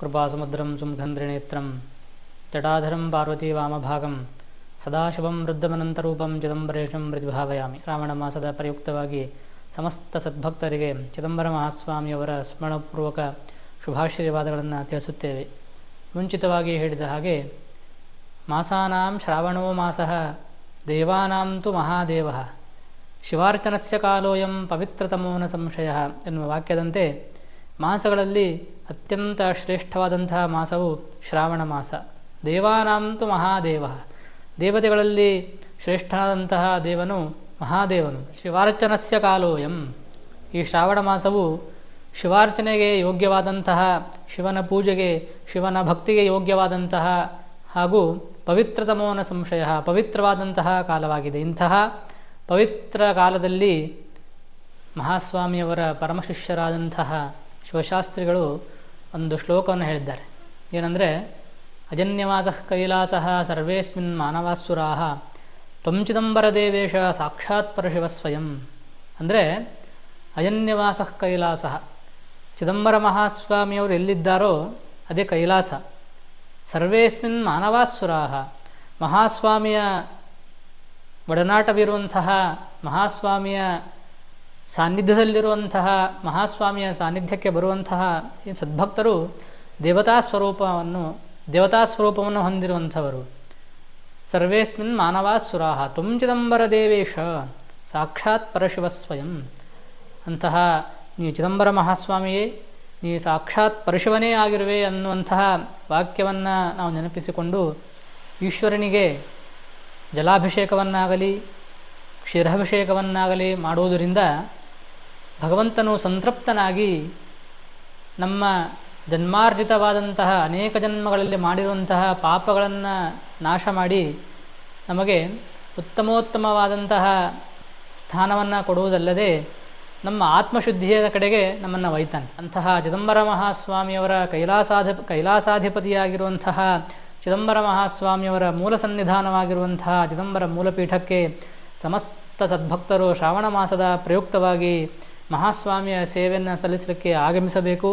ಕೃಪಾಸಮುದ್ರಂ ಸುಮುಖಂದ್ರಿನೇತ್ರಂ. ಜಟಾಧರಂ ಪಾರ್ವತಿ ವಾಮಭಾಗಂ. ಸದಾಶಿವಂ ವೃದ್ಧಮನಂತರೂಪಂ ಚಿದಂಬರೇಶಂ ಪ್ರತಿಭಾವಯಾಮಿ. ಶ್ರಾವಣ ಮಾಸದ ಪ್ರಯುಕ್ತವಾಗಿ ಸಮಸ್ತ ಸದ್ಭಕ್ತರಿಗೆ ಚಿದಂಬರ ಮಹಾಸ್ವಾಮಿಯವರ ಸ್ಮರಣಪೂರ್ವಕ ಶುಭಾಶೀರ್ವಾದಗಳನ್ನು ತಿಳಿಸುತ್ತೇವೆ. ಮುಂಚಿತವಾಗಿ ಹೇಳಿದ ಹಾಗೆ, ಮಾಸಾನಾಂ ಶ್ರಾವಣೋ ಮಾಸಃ, ದೇವಾನಾಂ ತು ಮಹಾದೇವ. ಶಿವಾರ್ಚನಸ್ಯ ಕಾಲೋಯಂ ಪವಿತ್ರತಮೋನ ಸಂಶಯ ಎನ್ನುವ ವಾಕ್ಯದಂತೆ ಮಾಸಗಳಲ್ಲಿ ಅತ್ಯಂತ ಶ್ರೇಷ್ಠವಾದಂತಹ ಮಾಸವು ಶ್ರಾವಣ ಮಾಸ. ದೇವಾನಾಂತು ಮಹಾದೇವ. ದೇವತೆಗಳಲ್ಲಿ ಶ್ರೇಷ್ಠನಾದಂತಹ ದೇವನು ಮಹಾದೇವನು. ಶಿವಾರ್ಚನಸ್ಯ ಕಾಲೋಯಂ. ಈ ಶ್ರಾವಣ ಮಾಸವು ಶಿವಾರ್ಚನೆಗೆ ಯೋಗ್ಯವಾದಂತಹ, ಶಿವನ ಪೂಜೆಗೆ, ಶಿವನ ಭಕ್ತಿಗೆ ಯೋಗ್ಯವಾದಂತಹ ಹಾಗೂ ಪವಿತ್ರತಮೋನ ಸಂಶಯ, ಪವಿತ್ರವಾದಂತಹ ಕಾಲವಾಗಿದೆ. ಇಂತಹ ಪವಿತ್ರ ಕಾಲದಲ್ಲಿ ಮಹಾಸ್ವಾಮಿಯವರ ಪರಮಶಿಷ್ಯರಾದಂತಹ ಶಿವಶಾಸ್ತ್ರಿಗಳು ಒಂದು ಶ್ಲೋಕವನ್ನು ಹೇಳಿದ್ದಾರೆ. ಏನಂದರೆ, ಅಜನ್ಯವಾಸ ಕೈಲಾಸ ಸರ್ವೇಸ್ಮಿನ್ ಮಾನವಾಸುರಾ ತ್ವಂಚಿದಂಬರ ದೇವೇಶ ಸಾಕ್ಷಾತ್ ಪರಶಿವ ಸ್ವಯಂ. ಅಂದರೆ, ಅಜನ್ಯವಾಸ ಕೈಲಾಸ ಚಿದಂಬರ ಮಹಾಸ್ವಾಮಿಯವರು ಎಲ್ಲಿದ್ದಾರೋ ಅದೇ ಕೈಲಾಸ. ಸರ್ವೇಸ್ಮಿನ್ ಮಾನವಾಸುರಾ ಮಹಾಸ್ವಾಮಿಯ ಒಡನಾಟವಿರುವಂತಹ ಮಹಾಸ್ವಾಮಿಯ ಸಾನ್ನಿಧ್ಯದಲ್ಲಿರುವಂತಹ ಮಹಾಸ್ವಾಮಿಯ ಸಾನ್ನಿಧ್ಯಕ್ಕೆ ಬರುವಂತಹ ಸದ್ಭಕ್ತರು ದೇವತಾ ಸ್ವರೂಪವನ್ನು ದೇವತಾ ಸ್ವರೂಪವನ್ನು ಹೊಂದಿರುವಂಥವರು. ಸರ್ವೇಸ್ಮಿನ್ ಮಾನವಾಸುರಾಹ ತುಂ ಚಿದಂಬರ ದೇವೇಶ, ಸಾಕ್ಷಾತ್ ಪರಶಿವ ಸ್ವಯಂ ಅಂತಹ ನೀ ಚಿದಂಬರ ಮಹಾಸ್ವಾಮಿಯೇ ನೀ ಸಾಕ್ಷಾತ್ ಪರಶಿವನೇ ಆಗಿರುವೆ ಅನ್ನುವಂತಹ ವಾಕ್ಯವನ್ನು ನಾವು ನೆನಪಿಸಿಕೊಂಡು ಈಶ್ವರನಿಗೆ ಜಲಾಭಿಷೇಕವನ್ನಾಗಲಿ, ಕ್ಷೀರಾಭಿಷೇಕವನ್ನಾಗಲಿ ಮಾಡುವುದರಿಂದ ಭಗವಂತನು ಸಂತೃಪ್ತನಾಗಿ ನಮ್ಮ ಜನ್ಮಾರ್ಜಿತವಾದಂತಹ ಅನೇಕ ಜನ್ಮಗಳಲ್ಲಿ ಮಾಡಿರುವಂತಹ ಪಾಪಗಳನ್ನು ನಾಶ ಮಾಡಿ ನಮಗೆ ಉತ್ತಮೋತ್ತಮವಾದಂತಹ ಸ್ಥಾನವನ್ನು ಕೊಡುವುದಲ್ಲದೆ ನಮ್ಮ ಆತ್ಮಶುದ್ಧಿಯ ಕಡೆಗೆ ನಮ್ಮನ್ನು ಒಯ್ತಾನೆ. ಅಂತಹ ಚಿದಂಬರ ಮಹಾಸ್ವಾಮಿಯವರ ಕೈಲಾಸಾಧಿ ಕೈಲಾಸಾಧಿಪತಿಯಾಗಿರುವಂತಹ ಚಿದಂಬರ ಮಹಾಸ್ವಾಮಿಯವರ ಮೂಲ ಸನ್ನಿಧಾನವಾಗಿರುವಂತಹ ಚಿದಂಬರ ಮೂಲಪೀಠಕ್ಕೆ ಸಮಸ್ತ ಸದ್ಭಕ್ತರು ಶ್ರಾವಣ ಮಾಸದ ಪ್ರಯುಕ್ತವಾಗಿ ಮಹಾಸ್ವಾಮಿಯ ಸೇವೆಯನ್ನು ಸಲ್ಲಿಸಲಿಕ್ಕೆ ಆಗಮಿಸಬೇಕು.